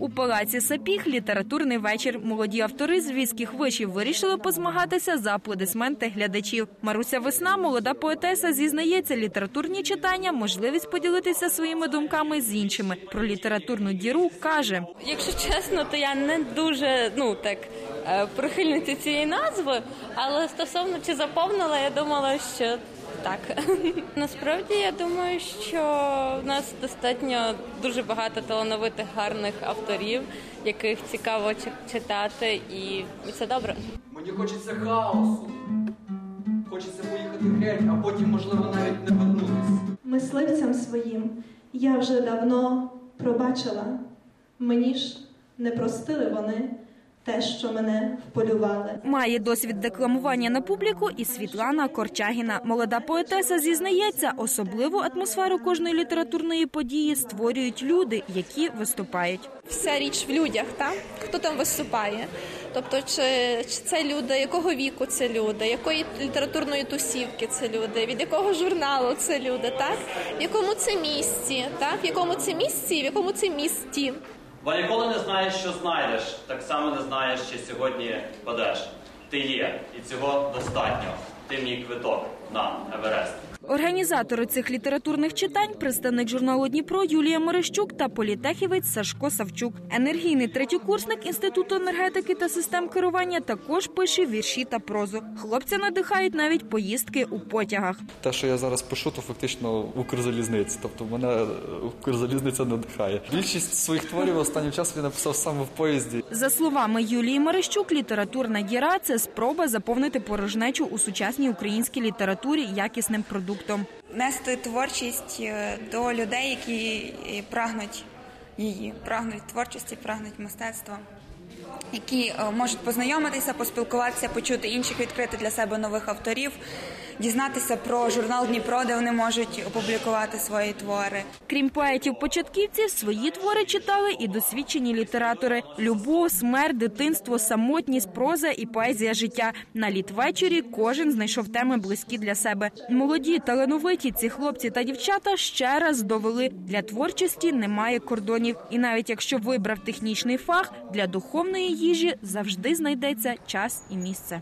У палаці Сапіх літературний вечір. Молоді автори з львівських вишів вирішили позмагатися за аплодисменти глядачів. Маруся Весна, молода поетеса, зізнається, літературні читання можливість поділитися своїми думками з іншими. Про літературну діру каже. Якщо чесно, то я не дуже ну так е, прихильниця цієї назви, але стосовно чи заповнила, я думала, що так. Насправді я думаю, що в нас достатньо дуже багато талановитих гарних авторів, яких цікаво чи- читати, і це добре. Мені хочеться хаосу. Хочеться поїхати геть, а потім, можливо, навіть не вернутися. Мисливцям своїм я вже давно пробачила. Мені ж не простили вони те, що мене вполювали. Має досвід декламування на публіку і Світлана Корчагіна. Молода поетеса зізнається, особливу атмосферу кожної літературної події створюють люди, які виступають. вся річ в людях, так? хто там виступає. Тобто, чи, чи це люди, якого віку це люди, якої літературної тусівки це люди, від якого журналу це люди, так? В якому це місці, так? В якому це місці, в якому це місті. Бо ніколи не знаєш, що знайдеш, так само не знаєш, чи сьогодні падеш. Ти є, і цього достатньо. Ти мій квиток на Еверест. Організатори цих літературних читань представник журналу Дніпро Юлія Мерещук та політехівець Сашко Савчук. Енергійний третєкурсник інституту енергетики та систем керування також пише вірші та прозу. Хлопця надихають навіть поїздки у потягах. Те, що я зараз пишу, то фактично Укрзалізниці. Тобто мене е, Укрзалізниця надихає. Більшість своїх творів останнім часом я написав саме в поїзді. За словами Юлії Мерещук, літературна діра це спроба заповнити порожнечу у сучасній українській літературі якісним продуктом. нести творчість е, до людей, які е, прагнуть її, прагнуть творчості, прагнуть мистецтва, які е, можуть познайомитися, поспілкуватися, почути інших, відкрити для себе нових авторів, дізнатися про журнал Дніпро, де вони можуть опублікувати свої твори. Крім поетів-початківців, свої твори читали і досвідчені літератори: любов, смерть, дитинство, самотність, проза і поезія життя. На літвечорі кожен знайшов теми близькі для себе. Молоді, талановиті ці хлопці та дівчата ще раз довели для творчості немає кордонів. І навіть якщо вибрав технічний фах, для духовної їжі завжди знайдеться час і місце.